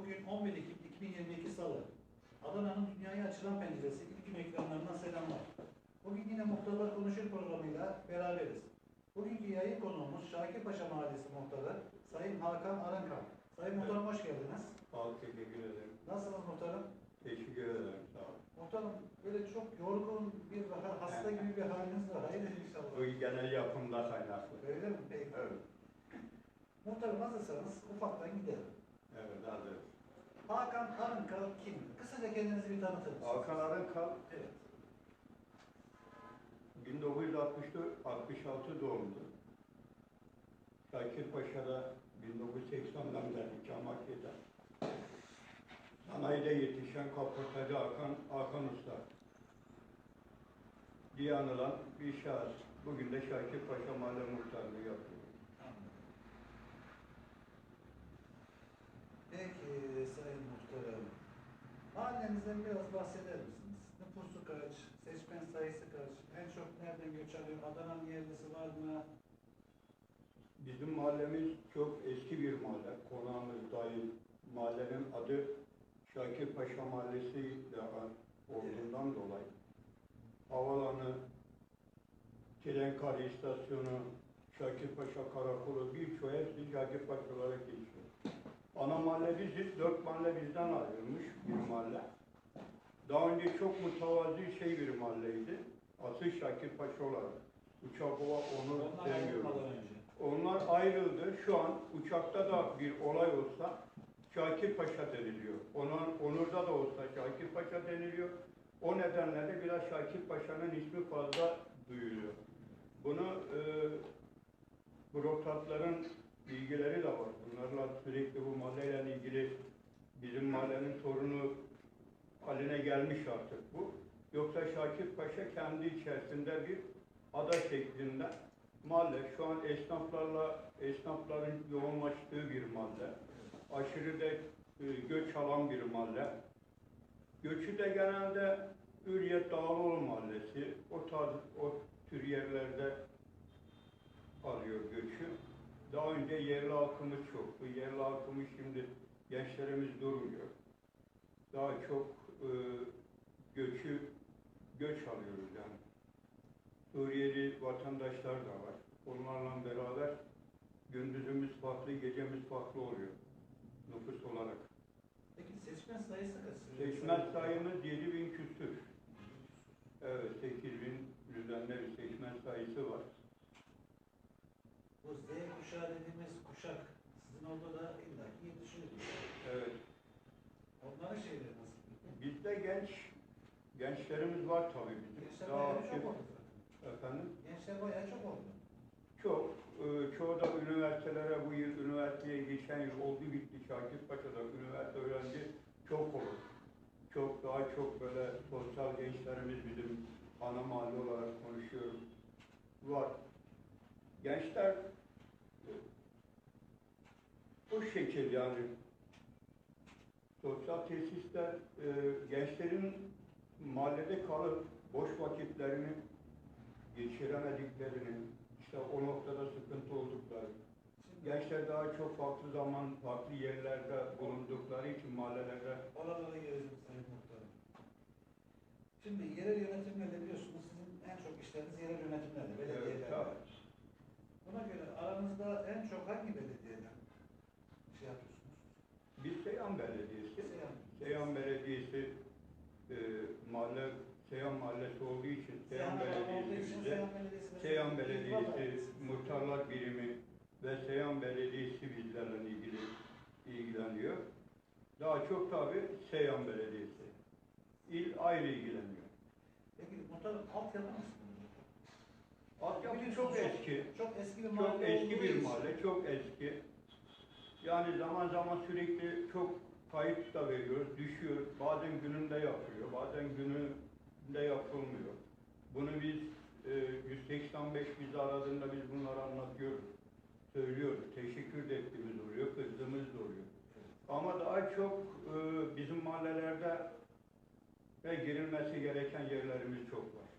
Bugün 11 Ekim 2022 Salı. Adana'nın dünyaya açılan penceresi ilk gün ekranlarından selamlar. Bugün yine Muhtarlar Konuşur programıyla beraberiz. Bugünkü yayın konuğumuz Şakirpaşa Mahallesi Muhtarı Sayın Hakan Arankan. Sayın Muhtarım hoş geldiniz. Sağ ol, teşekkür ederim. Nasılsınız Muhtarım? Teşekkür ederim, sağ ol. Muhtarım böyle çok yorgun bir hasta gibi bir haliniz var. Hayır Bu inşallah. genel yapımda kaynaklı. Öyle mi? Peki. Evet, Muhtarım hazırsanız ufaktan gidelim. Evet, hazır. Hakan Arınkal kim? Kısaca kendinizi bir tanıtır mısınız? Hakan Arınkal, Evet. 1964-66 doğumlu. Şakirpaşa'da 1980'den beri Kamakya'da. Sanayide yetişen kaportacı Hakan, Hakan Usta. diye anılan bir şahıs. Bugün de Şakirpaşa Mahalle Muhtarlığı yapıyor. Anladım. Peki Sayın Muhtarım. Mahallenizden biraz bahseder misiniz? Nüfusu kaç? Seçmen sayısı kaç? En çok nereden göç alıyor? Adana'nın yerlisi var mı? Bizim mahallemiz çok eski bir mahalle. Konağımız dahil. Mahallenin adı Şakirpaşa Mahallesi ile olduğundan dolayı havalanı, Trenkari istasyonu, Şakirpaşa Karakolu birçoğu hepsi Şakirpaşa olarak geçiyor. Ana mahalle biziz, dört mahalle bizden ayrılmış bir mahalle. Daha önce çok mütevazi şey bir mahalleydi. Asıl Şakirpaşa olarak. Uçakova Onur önce. Onlar ayrıldı. Şu an uçakta da bir olay olsa Şakirpaşa deniliyor. Onun, Onur'da da olsa Şakirpaşa deniliyor. O nedenle de biraz Şakirpaşa'nın ismi fazla duyuluyor. Bunu e, bürokratların bilgileri de var. Bunlarla sürekli bu mahalleyle ilgili bizim mahallenin sorunu haline gelmiş artık bu. Yoksa Şakirpaşa kendi içerisinde bir ada şeklinde mahalle. Şu an esnaflarla esnafların yoğunlaştığı bir mahalle. Aşırı da e, göç alan bir mahalle. Göçü de genelde Hürriyet Dağlıoğlu Mahallesi, o tarz, o tür yerlerde alıyor göçü. Daha önce yerli halkımız çok. Bu yerli halkımız şimdi gençlerimiz durmuyor. Daha çok e, göçü göç alıyoruz yani. Suriyeli vatandaşlar da var. Onlarla beraber gündüzümüz farklı, gecemiz farklı oluyor nüfus olarak. Peki seçmen sayısı kaç? Seçmen sayımız 7000 küsür. Evet, 8000 üzerinde bir seçmen sayısı var. Kuşağı dediğimiz kuşak sizin orada da illaki yetişiyor. Evet, Onların şeyleri nasıl? bizde genç gençlerimiz var tabii bizim. Gençler Daha bayağı çok oldu. Efendim? Gençler bayağı çok oldu. Çok. Ee, çoğu da üniversitelere bu yıl üniversiteye geçen yıl oldu bitti. Şakirpaşa'da üniversite öğrenci çok olur. Çok daha çok böyle sosyal gençlerimiz bizim ana mahalle olarak konuşuyorum. Var. Gençler bu şekil yani sosyal tesisler e, gençlerin mahallede kalıp boş vakitlerini geçiremediklerini, işte o noktada sıkıntı oldukları, gençler daha çok farklı zaman, farklı yerlerde bulundukları için mahallelerde oralara geleceğim Sayın Muhtarım. Şimdi yerel yönetimlerle biliyorsunuz sizin en çok işleriniz yerel yönetimlerle, Evet, belediyelerle. tabii. Buna göre aranızda en çok hangi belediyeden şey yapıyorsunuz? biz Seyhan Belediyesi, Seyhan. Seyhan Belediyesi e, mahalle, Seyhan Mahallesi olduğu için Seyhan Belediyesi bize, Seyhan Belediyesi? Muhtarlar Birimi ve Seyhan Belediyesi bizlerle ilgili ilgileniyor. Daha çok tabii Seyhan Belediyesi. İl ayrı ilgileniyor. Peki muhtarım altyapı nasıl? Altyapı çok eski. Çok eski bir mahalle Çok eski bir mahalle, çok eski. Yani zaman zaman sürekli çok kayıp da veriyoruz, düşüyor. Bazen gününde yapılıyor, bazen gününde yapılmıyor. Bunu biz e, 185 bizi aradığında biz bunları anlatıyoruz, söylüyoruz. Teşekkür de ettiğimiz oluyor, kızdığımız da oluyor. Ama daha çok e, bizim mahallelerde ve girilmesi gereken yerlerimiz çok var.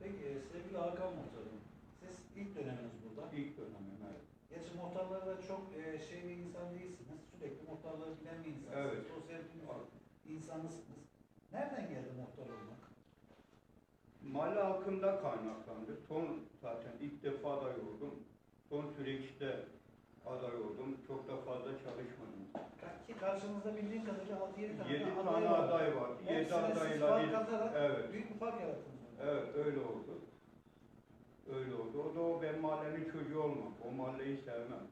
Peki sevgili Hakan Muhtarım, siz ilk döneminiz burada. İlk dönemim evet. Gerçi muhtarlar da çok e, şey bir insan değilsiniz. Sürekli muhtarları bilen bir insansınız. Evet. Sosyal bir insanısınız. Nereden geldi muhtar olmak? Mahalle halkında kaynaklandı. Son zaten ilk defa aday oldum. Son süreçte aday oldum. Çok da fazla çalışmadım. Ki karşınızda bildiğim kadarıyla 6-7 tane 7 aday tane var. aday var. 7 Hepsine siz adayla atarak Evet. büyük bir fark yarattınız. Evet öyle oldu. Öyle oldu. O da o ben mahallenin çocuğu olmam. O mahalleyi sevmem.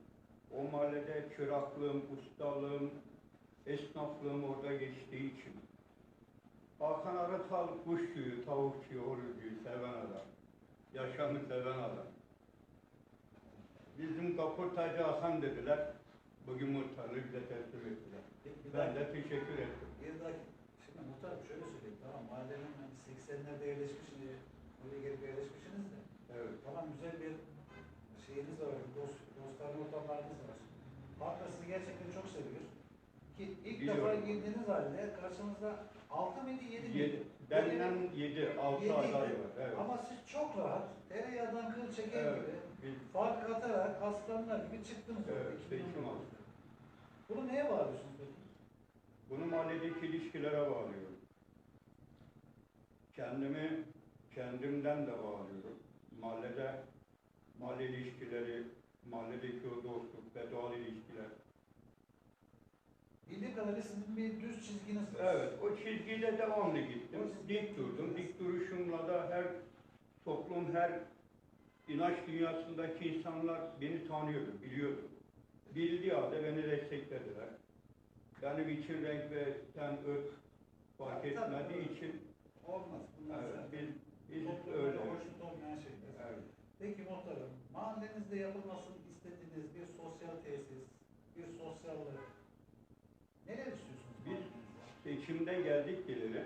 O mahallede çıraklığım, ustalığım, esnaflığım orada geçtiği için. Hakan Arıtal kuşçuyu, tavukçuyu, orucuyu seven adam. Yaşamı seven adam. Bizim kaportacı Hasan dediler. Bugün muhtarlığı bize teslim ettiler. Ben de teşekkür ettim. Bir. Şimdi muhtarım şöyle söyleyeyim. Tamam mahallenin hani 80'lerde yerleşmiş, e, buraya gelip yerleşmişsiniz de. Evet. Tamam güzel bir şeyiniz var, dost, dostlarınız, ortamlarınız var. Halk da sizi gerçekten çok seviyor. Ki ilk Biliyorum. defa girdiğiniz halde karşınızda 6 mıydı 7 miydi? Yedi, benden 7, 6 Yedi. aday var. Evet. Ama siz çok rahat, tereyağdan kıl çeker Evet. gibi, Biz fark atarak aslanlar gibi çıktınız. orada, Evet, 2019'da. seçim aldık. Bunu neye bağlıyorsunuz peki? Bunu mahalledeki ilişkilere bağlıyorum. Kendimi kendimden de bağlıyorum. Mahallede mahalle ilişkileri, mahalledeki o dostluk ve doğal ilişkiler. Bildiğim kadarıyla sizin bir düz çizginiz var. Evet, o çizgide devamlı gittim. Dik durdum. Dik duruşumla da her toplum, her inanç dünyasındaki insanlar beni tanıyordu, biliyordu. Bildiği halde beni desteklediler. Benim için renk ve ten, ırk fark Tabii, etmediği tabii. için Olmaz. Bunlar evet, zaten biz, biz toplumda öyle. hoşnut olmayan şeyler. Evet. Peki muhtarım, mahallenizde yapılmasını istediğiniz bir sosyal tesis, bir sosyallık, neler istiyorsunuz Biz-? Seçimde geldik geleli.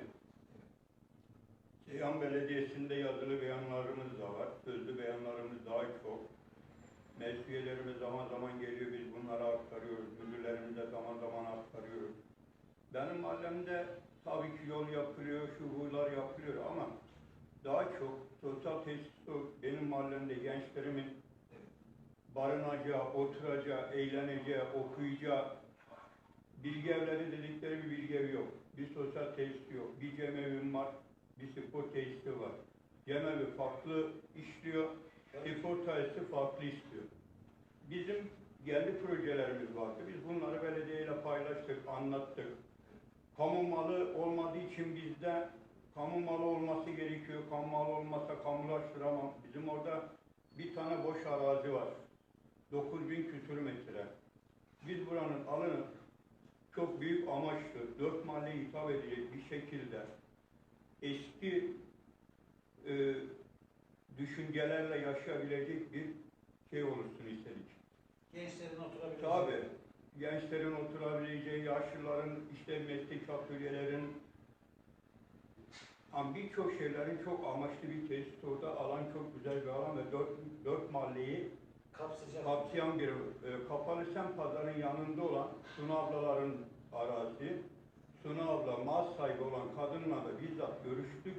Ceyhan Belediyesi'nde yazılı beyanlarımız da var. Sözlü beyanlarımız daha çok. Meclis zaman zaman geliyor, biz bunları aktarıyoruz. Müdürlerimize zaman zaman aktarıyoruz. Benim mahallemde tabii ki yol yapılıyor, şu huylar yapılıyor ama daha çok sosyal tesis benim mahallemde gençlerimin barınacağı, oturacağı, eğleneceği, okuyacağı, bilgi evleri dedikleri bir bilgi evi yok. Bir sosyal tesis yok. Bir cemevim var, bir spor tesisi var. Cemevi farklı işliyor, tesisi farklı istiyor. Bizim kendi projelerimiz vardı. Biz bunları belediyeyle paylaştık, anlattık. Kamu malı olmadığı için bizde kamu malı olması gerekiyor. Kamu malı olmasa kamulaştıramam. Bizim orada bir tane boş arazi var. 9000 küsür metre. Biz buranın alınıp çok büyük amaçlı, dört mahalleye hitap edecek bir şekilde eski e, düşüncelerle yaşayabilecek bir şey olursun istedik. Gençlerin oturabileceği. Tabii. Gençlerin oturabileceği, yaşlıların, işte meslek atölyelerin, ama birçok şeylerin çok amaçlı bir tesis orada. Alan çok güzel bir alan ve dört, dört mahalleyi Kapsayacak. kapsayan bir e, kapalı semt pazarın yanında olan Sunu ablaların arazi. Sunu abla mal sahibi olan kadınla da bizzat görüştük.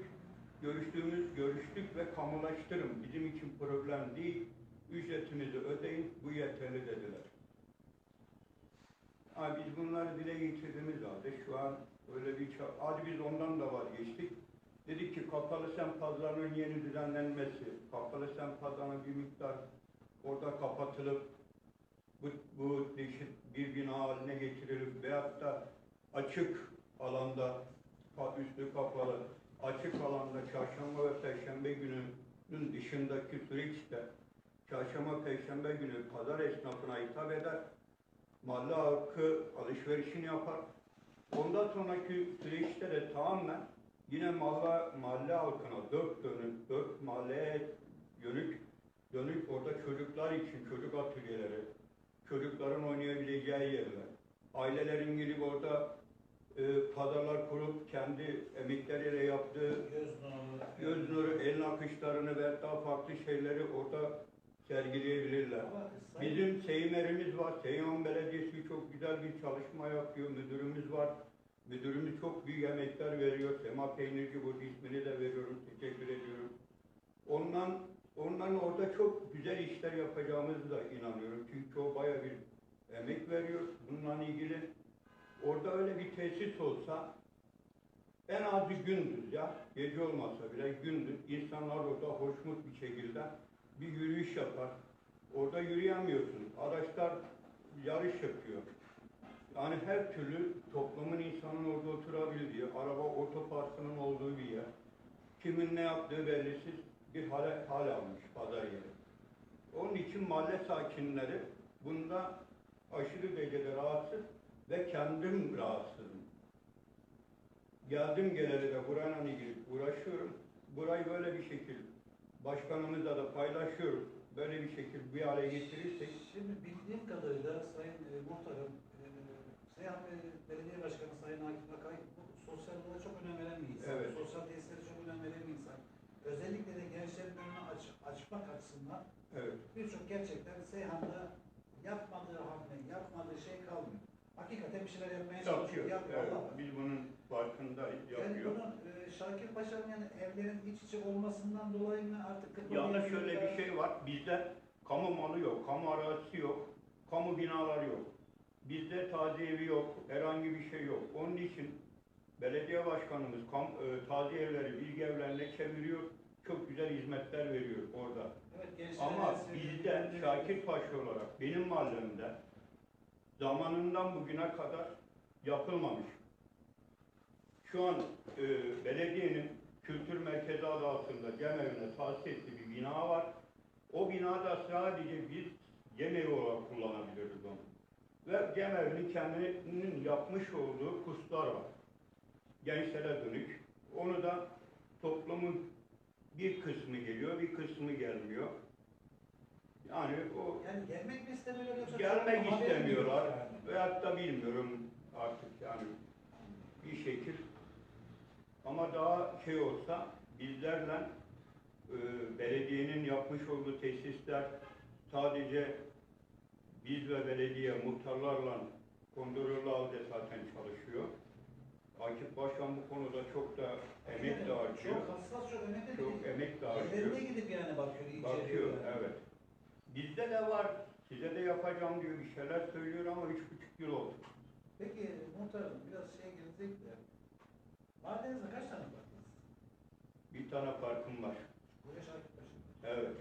Görüştüğümüz görüştük ve kamulaştırın. Bizim için problem değil. Ücretimizi ödeyin. Bu yeterli dediler. Ha, biz bunları dile getirdiğimiz halde şu an öyle bir hadi biz ondan da vazgeçtik. Dedik ki kapalı semt pazarının yeni düzenlenmesi, kapalı semt pazarının bir miktar orada kapatılıp bu, bu değişik bir bina haline getirilip veyahut da açık alanda üstü kapalı açık alanda çarşamba ve perşembe gününün dışındaki süreçte çarşamba perşembe günü pazar esnafına hitap eder. Mahalle halkı alışverişini yapar. Ondan sonraki süreçte de tamamen yine mahalle, mahalle halkına dört dönük, dört mahalleye yönük dönük orada çocuklar için çocuk atölyeleri, çocukların oynayabileceği yerler, ailelerin gelip orada e, pazarlar kurup kendi emekleriyle yaptığı Göz nuru. göz nuru, el nakışlarını ve daha farklı şeyleri orada sergileyebilirler. Sayın- Bizim Seymer'imiz var. Seyhan Belediyesi çok güzel bir çalışma yapıyor. Müdürümüz var. Müdürümüz çok büyük emekler veriyor. Sema Peynirci bu ismini de veriyorum. Teşekkür ediyorum. Ondan onların orada çok güzel işler yapacağımızı da inanıyorum. Çünkü o baya bir emek veriyor bununla ilgili. Orada öyle bir tesis olsa en azı gündüz ya, gece olmasa bile gündüz insanlar orada hoşnut bir şekilde bir yürüyüş yapar. Orada yürüyemiyorsun. Araçlar yarış yapıyor. Yani her türlü toplumun insanın orada oturabildiği, araba otoparkının olduğu bir yer. Kimin ne yaptığı bellisiz bir hale, hal almış pazar yeri. Onun için mahalle sakinleri bunda aşırı derecede rahatsız ve kendim rahatsızım. Geldim geleli de burayla ilgili uğraşıyorum. Burayı böyle bir şekil başkanımızla da paylaşıyoruz. Böyle bir şekil bir hale getirirsek Şimdi bildiğim kadarıyla Sayın e, Muhtarım, e, Seyhan Bel- Belediye Başkanı Sayın Akif Akay sosyallığa çok önem veren bir insan. Evet. Sosyal tesislere çok önem veren bir insan. Özellikle de gençlerin önünü aç, açmak açısından evet. birçok gerçekten Seyhan'da yapmadığı hamle, yapmadığı şey kalmıyor. Hakikaten bir şeyler yapmaya çalışıyor. Yapıyor. Yapıyor. Evet. Allah. Biz bunun farkındayız. Yani Yapıyor. bunun e, Şakir Paşa'nın yani evlerin iç içe olmasından dolayı mı artık Yalnız şöyle bir şey var. Bizde kamu malı yok, kamu arazisi yok, kamu binaları yok. Bizde taziye evi yok, herhangi bir şey yok. Onun için belediye başkanımız kam, e, taziye evleri, bilgi evlerine çeviriyor. Çok güzel hizmetler veriyor orada. Evet, Ama bizde Şakir Paşa olarak benim mahallemde zamanından bugüne kadar yapılmamış. Şu an e, belediyenin kültür merkezi adı altında cemevine tahsis ettiği bir bina var. O binada sadece biz cemevi olarak kullanabiliriz onu. Ve cemevinin kendinin yapmış olduğu kurslar var. Gençlere dönük. Onu da toplumun bir kısmı geliyor, bir kısmı gelmiyor. Yani o Yani gelmek mi istemiyorlar yoksa gelmek çok mi istemiyorlar. yani? Veyahut da bilmiyorum artık yani bir şekil. Ama daha şey olsa bizlerle e, belediyenin yapmış olduğu tesisler sadece biz ve belediye muhtarlarla kontrollü halde zaten çalışıyor. Akif Başkan bu konuda çok da emek de harcıyor. Çok hassas, çok önemli. Çok emek de harcıyor. Evlerine gidip yani bakıyor, inceliyor. Bakıyor, yani. evet. Bizde de var. Size de yapacağım diyor bir şeyler söylüyor ama üç buçuk yıl oldu. Peki muhtarım biraz şeye girecek de. Mahallenizde kaç tane parkınız? Bir tane parkım var. Şakir Paşa. Evet.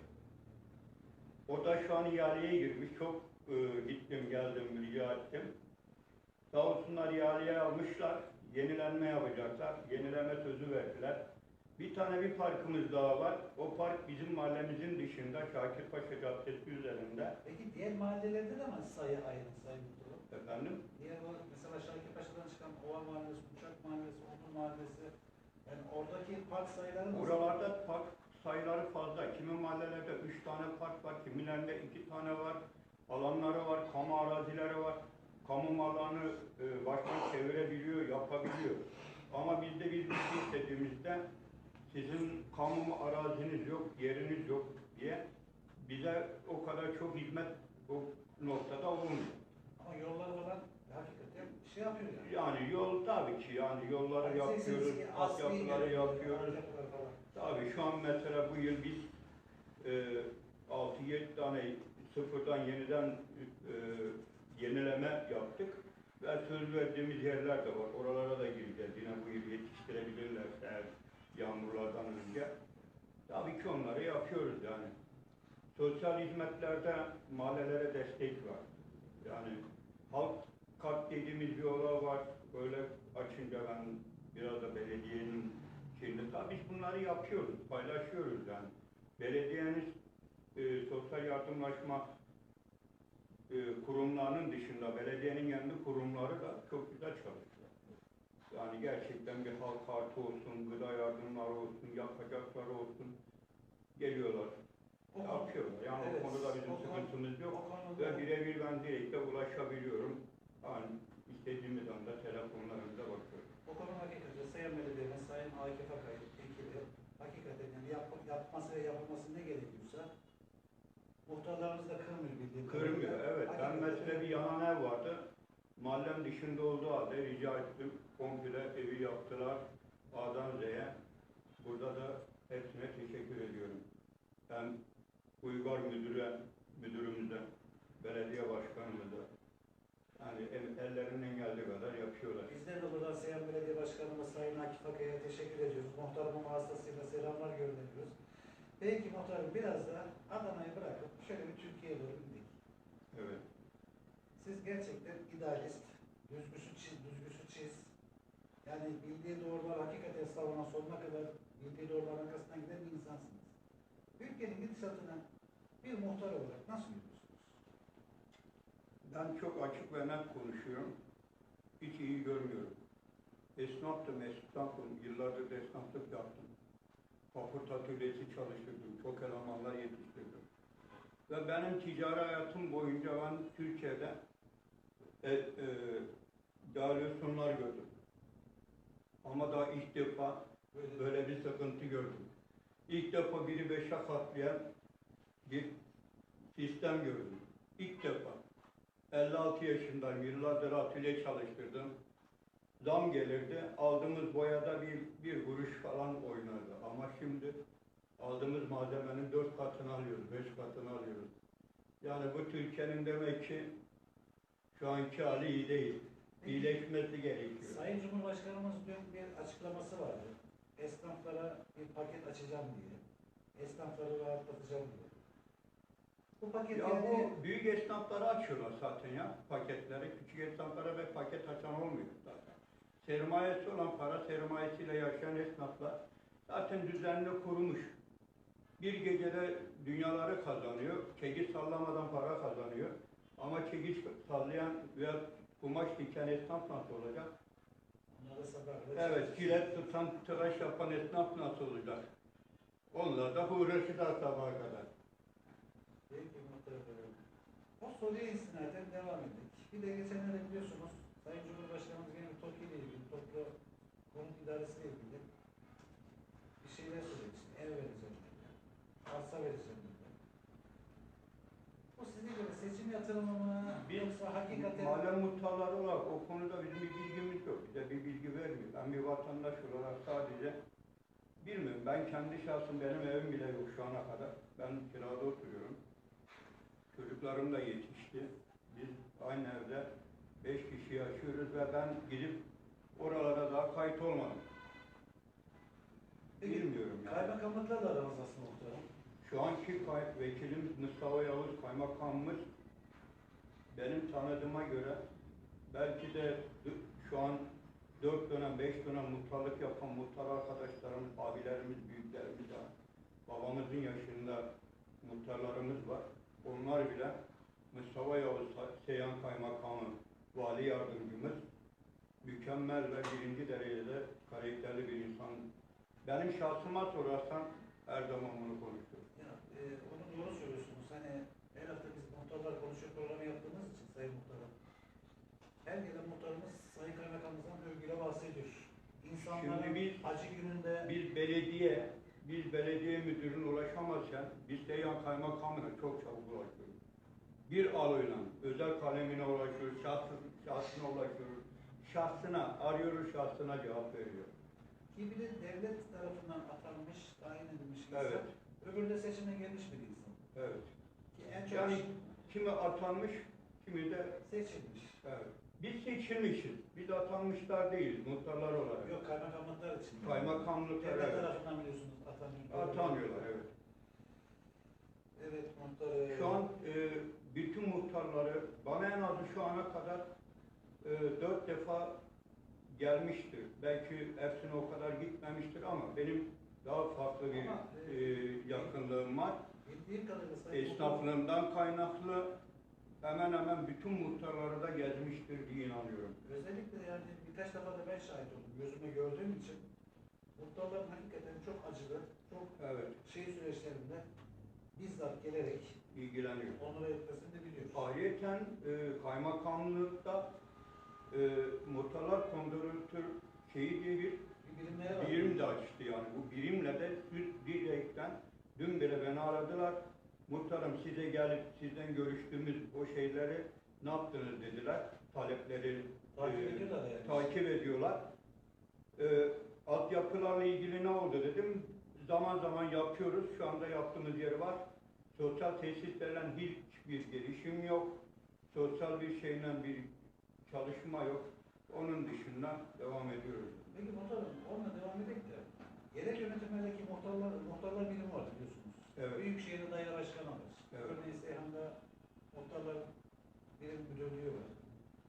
O da şu an ihaleye girmiş. Çok e, gittim geldim rica ettim. Sağ olsunlar ihaleye almışlar. Yenilenme yapacaklar. Yenileme sözü verdiler. Bir tane bir parkımız daha var. O park bizim mahallemizin dışında Şakirpaşa Caddesi üzerinde. Peki diğer mahallelerde de mi sayı aynı sayı muhtarım? Efendim? Diğer o mesela Şakir Paşa'dan çıkan Ova Mahallesi, Uçak Mahallesi, Onur Mahallesi. Yani oradaki park sayıları nasıl? Buralarda park sayıları fazla. Kimi mahallelerde üç tane park var, kimilerinde iki tane var. Alanları var, kamu arazileri var. Kamu mallarını e, baştan çevirebiliyor, yapabiliyor. Ama bizde biz bir şey istediğimizde sizin kamu araziniz yok, yeriniz yok diye bize o kadar çok hizmet bu noktada olmuyor. Ama yollar falan hakikaten şey yapıyor yani. Yani yol tabii ki yani yolları Hani yapıyoruz, altyapıları yapıyoruz. Tabii şu an mesela bu yıl biz e, 6-7 tane sıfırdan yeniden e, yenileme yaptık. Ve söz verdiğimiz yerler de var. Oralara da gireceğiz. Yine bu yıl yetiştirebilirlerse eğer yağmurlardan önce. Tabii ki onları yapıyoruz yani. Sosyal hizmetlerde mahallelere destek var. Yani halk kart dediğimiz bir olay var. Böyle açınca ben biraz da belediyenin şeyinde tabii biz bunları yapıyoruz, paylaşıyoruz yani. Belediyeniz e, sosyal yardımlaşma e, kurumlarının dışında belediyenin kendi kurumları da çok güzel çalışıyor. Yani gerçekten bir halk kartı olsun, gıda yardımları olsun, yakacakları olsun geliyorlar, O yapıyorlar. Yani Evet, o konuda bizim o sıkıntımız yok. Ve birebir ben direkte ulaşabiliyorum. Yani istediğimiz anda telefonlarımıza bakıyorum. O konu hakikaten Sayın Belediye'nin, Sayın Akif Akay ekili hakikaten yani yap, yapması ve yapılması ne gerekiyorsa muhtarlarımız da kırmıyor bildiğim Kırmıyor, evet. Ben Hakikaten- mesela bir yanan ev vardı. Mahallem dışında olduğu halde rica ettim. Komple evi yaptılar. A'dan Z'ye. Burada da hepsine teşekkür ediyorum. Hem Uygar müdüre, müdürümüze, belediye başkanımıza yani el- ellerinden geldiği kadar yapıyorlar. Bizler de buradan Seyhan Belediye Başkanımız Sayın Akif Akay'a teşekkür ediyoruz. Muhtarımın vasıtasıyla selamlar gönderiyoruz. Belki muhtarım biraz da Adana'yı bırakıp şöyle bir Türkiye'ye doğru indik. Evet. Siz gerçekten idealist, düzgüsü çiz, düzgüsü çiz. Yani bildiği doğrular hakikaten savunan sonuna kadar bildiği doğruların arkasından giden bir insansınız. Ülkenin gidişatına bir muhtar olarak nasıl görüyorsunuz? Ben çok açık ve net konuşuyorum. Hiç iyi görmüyorum. Esnaftım, esnafım. Yıllardır da esnaflık yaptım. Papurt atölyesi çalıştırdım. Çok elemanlar yetiştirdim. Ve benim ticari hayatım boyunca ben Türkiye'de e, e, gördüm. Ama daha ilk defa Böyle, bir sıkıntı gördüm. İlk defa biri beşe katlayan bir sistem gördüm. İlk defa. 56 yaşındayım, yıllardır atölye çalıştırdım. Zam gelirdi, aldığımız boyada bir, bir kuruş falan oynardı. Ama şimdi aldığımız malzemenin dört katını alıyoruz, beş katını alıyoruz. Yani bu Türkiye'nin demek ki şu anki hali iyi değil. İyileşmesi gerekiyor. Sayın Cumhurbaşkanımız dün bir açıklaması vardı. Esnaflara bir paket açacağım diye. Esnafları rahatlatacağım diye. Bu paket Ya yani bu büyük esnaflara açıyorlar zaten ya paketleri. Küçük esnaflara ve paket açan olmuyor zaten. Sermayesi olan para sermayesiyle yaşayan esnaflar zaten düzenli kurmuş. Bir gecede dünyaları kazanıyor. Çekiç sallamadan para kazanıyor. Ama çekiç sallayan veya kumaş diken esnaf nasıl olacak? onlara sabah Evet, kilet tutan, tıraş yapan esnaf nasıl olacak? Onlar da uğraşırlar sabaha kadar. Peki, muhtemelen. O soruya istinaden devam ettik. Bir de geçenlerde biliyorsunuz Sayın Cumhurbaşkanımız bir TOKİ ile ilgili, toplu konut idaresi ile ilgili bir şeyler söylemişti. Ev vereceğim. Arsa vereceğim dedi. Bu size seçim yatırımı yoksa hakikaten Mahalle muhtarları olarak o konuda bizim bir bilgimiz yok. Bize bir bilgi vermiyor. Ben bir vatandaş olarak sadece bilmiyorum. Ben kendi şahsım benim evim bile yok şu ana kadar. Ben kirada oturuyorum. Çocuklarım da yetişti. Biz aynı evde beş kişi yaşıyoruz ve ben gidip oralara daha kayıt olmadım. Bilmiyorum yani. kaymakamlıklarla aranız nasıl muhtarım? Şu anki kay vekilimiz Mustafa Yavuz kaymakamımız benim tanıdığıma göre belki de şu an dört dönem, beş dönem muhtarlık yapan muhtar arkadaşlarım, abilerimiz, büyüklerimiz var. Babamızın yaşında muhtarlarımız var. Onlar bile Mustafa Yavuz Seyhan Kaymakamı, vali yardımcımız mükemmel ve birinci derecede karakterli bir insan. Benim şahsıma sorarsan her zaman bunu konuşurum. Ya, e, onu doğru söylüyorsunuz. Hani her hafta biz muhtarlar konuşuyor programı Muhtarım. Her gelen muhtarımız Sayın Kaymakamımızdan övgüyle bahsediyor. İnsanların Şimdi biz- acı gününde Biz belediye, biz belediye müdürüne ulaşamazken biz Seyhan Kaymakamı'na çok çabuk ulaşıyoruz. Bir aloyla özel kalemine ulaşıyoruz, şahsı, şahsına ulaşıyoruz. Şahsına, arıyoruz şahsına cevap veriyor. ki bir de devlet tarafından atanmış, tayin edilmiş insan. Evet. Öbürü de seçime gelmiş bir insan. Evet. Ki en çok Yani kimi atanmış, kimi de seçilmiş. evet. Biz seçilmişiz. Biz atanmışlar değiliz muhtarlar olarak. Yok kaymakamlıklar için. Kaymakamlıklar Devlet evet. tarafından biliyorsunuz atanıyor. Atanıyorlar evet. Evet muhtarı. Şu an e, bütün muhtarları bana en azı şu ana kadar e, dört defa gelmiştir. Belki hepsine o kadar gitmemiştir ama benim daha farklı bir Ama, e, e, yakınlığım var. Bildiğim kadarıyla Esnaflığımdan kaynaklı hemen hemen bütün muhtarları da gezmiştir diye inanıyorum. Özellikle yani birkaç defa da ben şahit oldum. Gözüme gördüğüm için muhtarların hakikaten çok acılı, çok Evet, şey süreçlerinde bizzat gelerek ilgileniyor. onur etmesini de biliyoruz. Ayrıyeten e, kaymakamlıkta e, muhtarlar kondurultur şeyi diye bir birim de açtı yani. Bu birimle de üst direkten dün bile beni aradılar. Muhtarım size gelip sizden görüştüğümüz o şeyleri ne yaptınız dediler. Talepleri Takip e, ediyorlar yani. takip ediyorlar. E, altyapılarla ilgili ne oldu dedim. Zaman zaman yapıyoruz. Şu anda yaptığımız yer var. Sosyal tesislerle hiçbir gelişim yok. Sosyal bir şeyle bir çalışma yok. Onun dışında devam ediyoruz. Peki muhtarım, onunla devam edelim de. Yerel yönetimlerdeki muhtarlar, muhtarlar birimi var biliyorsunuz. Evet. Büyükşehir'de daire başkanı var. Evet. Örneğin Seyhan'da muhtarlar birim müdürlüğü var.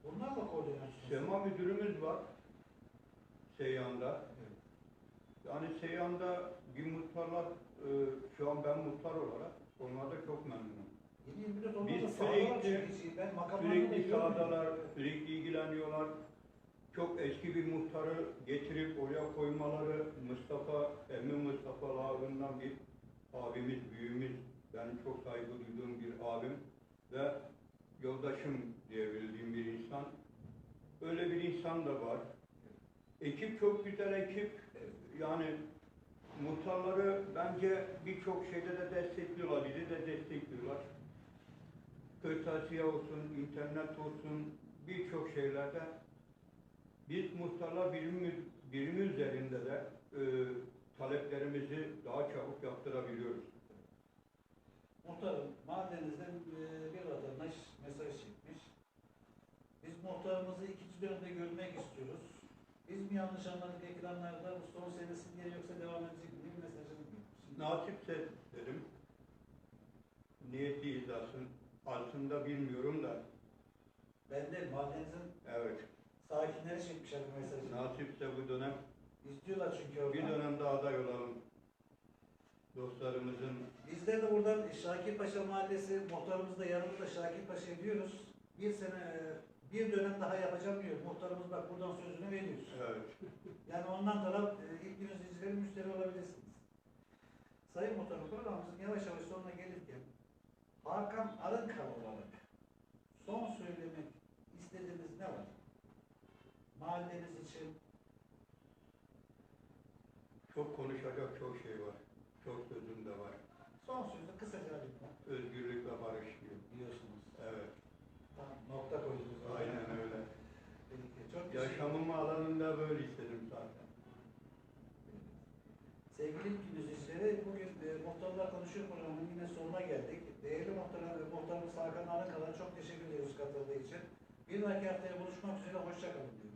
Bunlarla koordinasyon. Sema müdürümüz var. Seyyan'da. Evet. Yani Seyyan'da bir muhtarlar, e, şu an ben muhtar olarak onlarda çok memnunum. 7-24 olmazsa Biz sağlar sürekli- çünkü ben makamlarını da Sürekli görmüyorum. sahadalar, sürekli ilgileniyorlar. Çok eski bir muhtarı getirip oraya koymaları, Mustafa, Emin Mustafa Lağı'ndan bir abimiz, büyüğümüz, benim çok saygı duyduğum bir abim ve yoldaşım diye bildiğim bir insan. Öyle bir insan da var. Ekip çok güzel ekip. Yani muhtarları bence birçok şeyde de destekliyorlar, bizi de destekliyorlar. Kırtasiye olsun, internet olsun, birçok şeylerde biz muhtarlar birimi, birimi üzerinde de e, taleplerimizi daha çabuk yaptırabiliyoruz. Muhtarım, mahallenizden e, bir vatandaş mesaj çekmiş. Biz muhtarımızı ikinci dönemde görmek istiyoruz. Biz mi yanlış anladık ekranlarda bu son senesi diye yoksa devam edecek mi mesajını göndermiş. Nasipse dedim, niyeti izasın altında bilmiyorum da, Ben de mahallenizin evet, sakinleri çekmişler bu mesajı. nasipse bu dönem İstiyorlar çünkü oradan. bir dönemde aday olalım. Dostlarımızın Bizler de buradan Şakir Paşa Mahallesi muhtarımız da yanımızda Şakir Paşa diyoruz. Bir sene, bir dönem daha yapacağım diyor. Muhtarımız bak buradan sözünü veriyoruz. evet, Yani ondan taraf e, ilk gün izleyicilerin müşteri olabilirsiniz. Sayın Muhtarım programımızın yavaş yavaş sonuna gelirken Hakan Arınkal olarak son söylemek istediğiniz ne var? Mahalleniz için, çok konuşacak çok şey var. Çok sözüm de var. son sözü kısaca lütfen. Özgürlük ve barış diyor. Biliyorsunuz. Evet, Tam nokta koydunuz. aynen öyle. Peki, çok teşekkür Yaşamım alanında böyle istedim zaten. Sevgili izleyicileri, bugün e, Muhtarlar Konuşuyor programının yine sonuna geldik. Değerli muhtarlar, muhtarımız Hakan Arıkal'a çok teşekkür ediyoruz katıldığı için. Bir dahaki haftaya buluşmak üzere, hoşçakalın diyoruz.